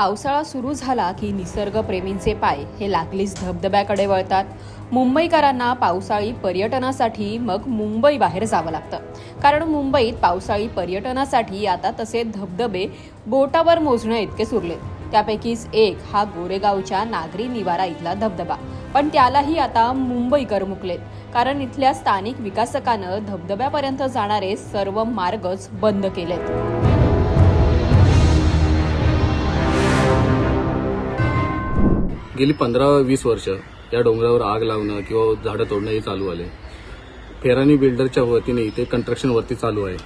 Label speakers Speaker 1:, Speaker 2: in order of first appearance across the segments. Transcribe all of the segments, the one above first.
Speaker 1: पावसाळा सुरू झाला की निसर्गप्रेमींचे पाय हे लागलीच धबधब्याकडे वळतात. मुंबईकरांना पावसाळी पर्यटनासाठी मग मुंबई बाहेर जावं लागतं. कारण मुंबईत पावसाळी पर्यटनासाठी आता तसे धबधबे बोटावर मोजणं इतके सुरलेत त्यापैकीच एक हा गोरेगावच्या नागरी निवारा इथला धबधबा. पण त्यालाही आता मुंबईकर मुकलेत कारण इथल्या स्थानिक विकासकानं धबधब्यापर्यंत जाणारे सर्व मार्गच बंद केलेत.
Speaker 2: गेली पंधरा वीस वर्ष या डोंगरावर आग लावणं किंवा झाडं तोडणं हे चालू आले फेरानी बिल्डरच्या वतीने इथे कन्स्ट्रक्शन वरती चालू आहे.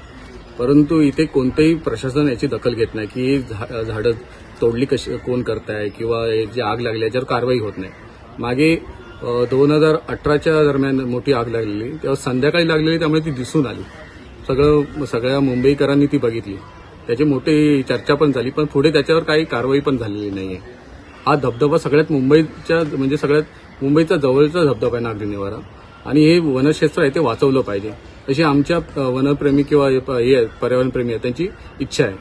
Speaker 2: परंतु इथे कोणतेही प्रशासन याची दखल घेत नाही की झा- झाडं तोडली कशी कोण करताय किंवा याची जी आग लागली याच्यावर कारवाई होत नाही. मागे दोन हजार अठराच्या दरम्यान मोठी आग लागलेली तेव्हा संध्याकाळी लागलेली त्यामुळे ती दिसून आली. सगळं सगळ्या मुंबईकरांनी ती बघितली. त्याची मोठी चर्चा पण झाली पण पुढे त्याच्यावर काही कारवाई पण झालेली नाही आहे हा धबधबा सगळ्यात मुंबईच्या म्हणजे सगळ्यात मुंबईचा जवळचा धबधबा आहे नागरी निवारा आणि हे वनक्षेत्र आहे ते वाचवलं पाहिजे. अशी आमच्या वनप्रेमी किंवा हे पर्यावरणप्रेमी आहेत त्यांची इच्छा आहे.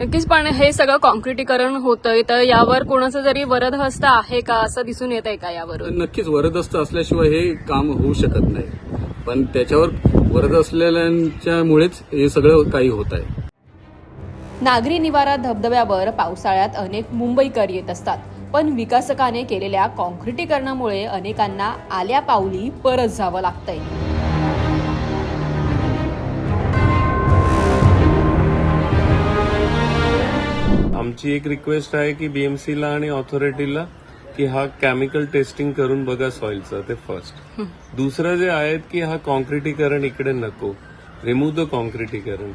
Speaker 1: नक्कीच पण हे सगळं कॉन्क्रिटीकरण होतंय तर यावर कोणाचं जरी वरद हस्त आहे का असं दिसून येत आहे का यावर
Speaker 2: नक्कीच वरदस्त असल्याशिवाय हे काम होऊ शकत नाही. पण त्याच्यावर वरद असलेल्यांच्यामुळेच हे सगळं काही होत आहे.
Speaker 1: नागरी निवारा धबधब्यावर पावसाळ्यात अनेक मुंबईकर येत असतात. पण विकासकाने केलेल्या कॉन्क्रिटीकरणामुळे अनेकांना आल्या पावली परत जावं लागतंय.
Speaker 3: आमची एक रिक्वेस्ट आहे की बीएमसीला आणि ऑथॉरिटीला की हा केमिकल टेस्टिंग करून बघा सॉइलचं ते फर्स्ट दुसरं जे आहे की हा कॉन्क्रिटीकरण इकडे नको. रिमूव्ह द कॉन्क्रिटीकरण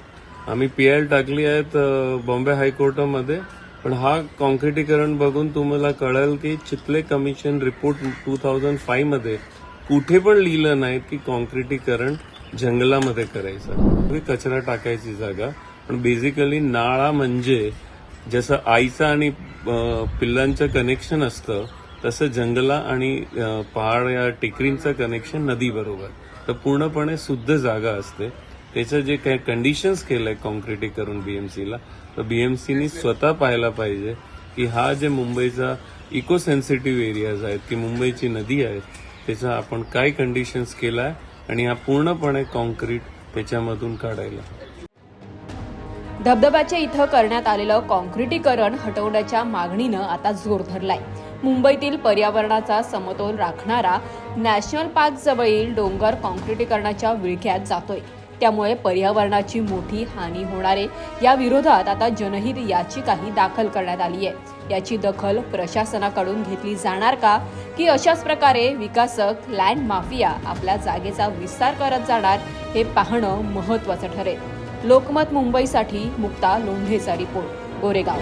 Speaker 3: आम्ही पीआय टाकली आहेत बॉम्बे हायकोर्टामध्ये. पण हा कॉन्क्रिटीकरण बघून तुम्हाला कळेल की Chitale commission report two thousand फाईव्हमध्ये कुठे पण लिहिलं नाही की कॉन्क्रिटीकरण जंगलामध्ये करायचं. कचरा टाकायची जागा पण बेसिकली नाळा म्हणजे जसं आईचं आणि पिल्लांचं कनेक्शन असतं तसं जंगला आणि पहाड या टेकडींचं कनेक्शन नदीबरोबर. तर पूर्णपणे शुद्ध जागा असते. त्याचं जे काही कंडिशन्स केलंय कॉन्क्रिटीकरण बीएमसीला तर बीएमसीनी स्वतः पाहायला पाहिजे की हा जे मुंबईचा इको सेन्सिटिव्ह एरियाज आहेत की मुंबईची नदी आहे त्याचा आपण काय कंडिशन्स केलाय आणि हा पूर्णपणे कॉन्क्रीट त्याच्यामधून काढायला.
Speaker 1: धबधब्याच्या इथं करण्यात आलेलं कॉन्क्रिटीकरण हटवण्याच्या मागणीनं आता जोर धरलाय. मुंबईतील पर्यावरणाचा समतोल राखणारा नॅशनल पार्क जवळील डोंगर कॉन्क्रिटीकरणाच्या विळख्यात जातोय. त्यामुळे पर्यावरणाची मोठी हानी होणारे या विरोधात आता जनहित याचिकाही दाखल करण्यात आली आहे. याची दखल प्रशासनाकडून घेतली जाणार का? की अशाच प्रकारे विकासक लँड माफिया आपल्या जागेचा विस्तार करत जाणार हे पाहणं महत्वाचं ठरेल. लोकमत मुंबईसाठी मुक्ता लोंढेचा रिपोर्ट गोरेगाव.